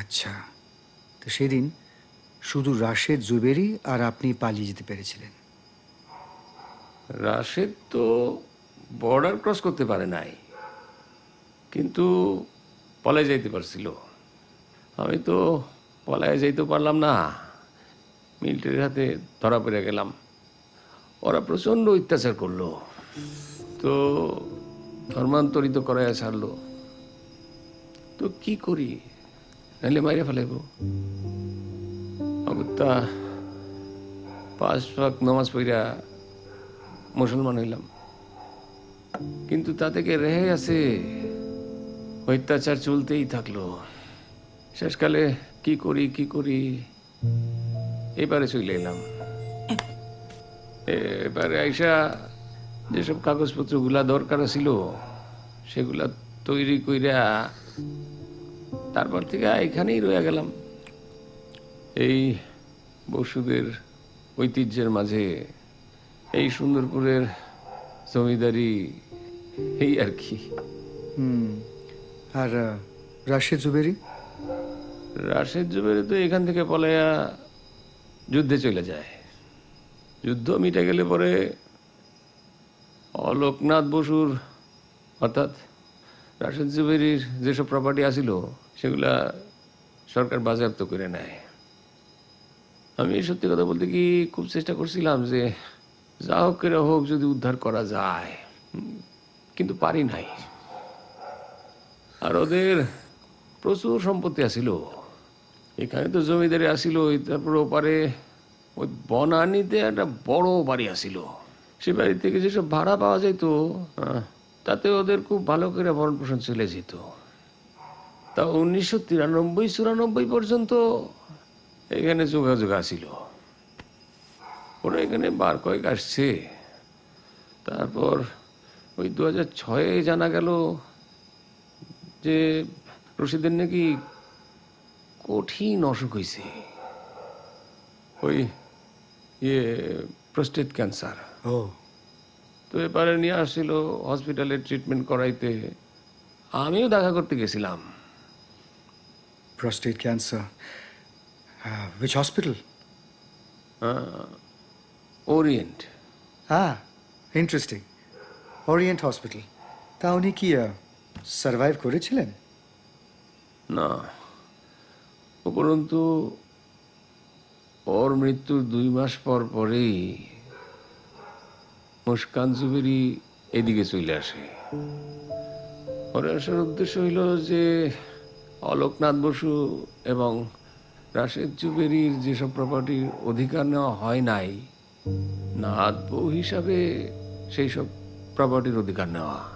আচ্ছা তো সেদিন শুধু রাশেদ, জুবেরি আর আপনি পালিয়ে যেতে পেরেছিলেন। রাশেদ তো বর্ডার ক্রস করতে পারে নাই, কিন্তু পলায় যাইতে পারছিল। আমি তো পলায় যাইতে পারলাম না, মিলিটারির হাতে ধরা পড়ে গেলাম। ওরা প্রচণ্ড অত্যাচার করল, তো ধর্মান্তরিত করায় ছাড়লো। তো কি করি? নাহলে মাইরে ফেলাইব অগত্যা পাঁচ ফাঁক নামাজ পড়া মুসলমান হইলাম কিন্তু তা থেকে রেহে আছে অত্যাচার চলতেই থাকল শেষকালে কি করি কি করি এবারে চলে এলাম এবারে আইসা যেসব কাগজপত্রগুলা দরকার ছিল সেগুলা তৈরি কইরা তারপর থেকে এখানেই রয়ে গেলাম। এই বসুদের ঐতিহ্যের মাঝে এই সুন্দরপুরের জমিদারি এই আর কি। হুম আর রাশেদ জুবেরি? রাশেদ জুবের তো এখান থেকে পলাইয়া যুদ্ধে চলে যায়। যুদ্ধ মিটে গেলে পরে অলোকনাথ বসুর অর্থাৎ রাশেদ জুবেরির যেসব প্রপার্টি আছিল সেগুলা সরকার বাজেয়াপ্ত করে নেয়। আমি সত্যি কথা বলতে কি খুব চেষ্টা করছিলাম যে যা হোক করে হোক যদি উদ্ধার করা যায় কিন্তু পারি নাই। আর ওদের প্রচুর সম্পত্তি আছিল। এখানে তো জমিদারি আসিল তারপর ওপারে ওই বনানীতে একটা বড় বাড়ি আসিল সে বাড়ি থেকে যেসব ভাড়া পাওয়া যেত তাতে ওদের খুব ভালো করে ভরণ পোষণ চলে যেত। তা উনিশশো তিরানব্বই চুরানব্বই পর্যন্ত এখানে যোগাযোগ আসিল। ওরা এখানে বার কয়েক আসছে। তারপর ওই দু হাজার ছয়ে জানা গেল যে রশিদের নাকি কঠিন অসুখ হয়েছে ওই ইয়ে প্রস্টেট ক্যান্সার। ও। তো এবারে নিয়ে আসছিল হসপিটালে ট্রিটমেন্ট করাইতে। আমিও দেখা করতে গেছিলাম। Prostate cancer. Uh, which hospital? Orient Ah, interesting. Orient Hospital. তা উনি কি সার্ভাইভ করেছিলেন না উপরন্তু ওর মৃত্যুর দুই মাস পর পরেই মুস্কান জুবেরি এদিকে চলে আসে ওর আসার উদ্দেশ্য হইল যে অলোকনাথ বসু এবং রাশেদ চুবেরির যেসব প্রপার্টির অধিকার নেওয়া হয় নাই নাথ বউ হিসাবে সেই সব প্রপার্টির অধিকার নেওয়া।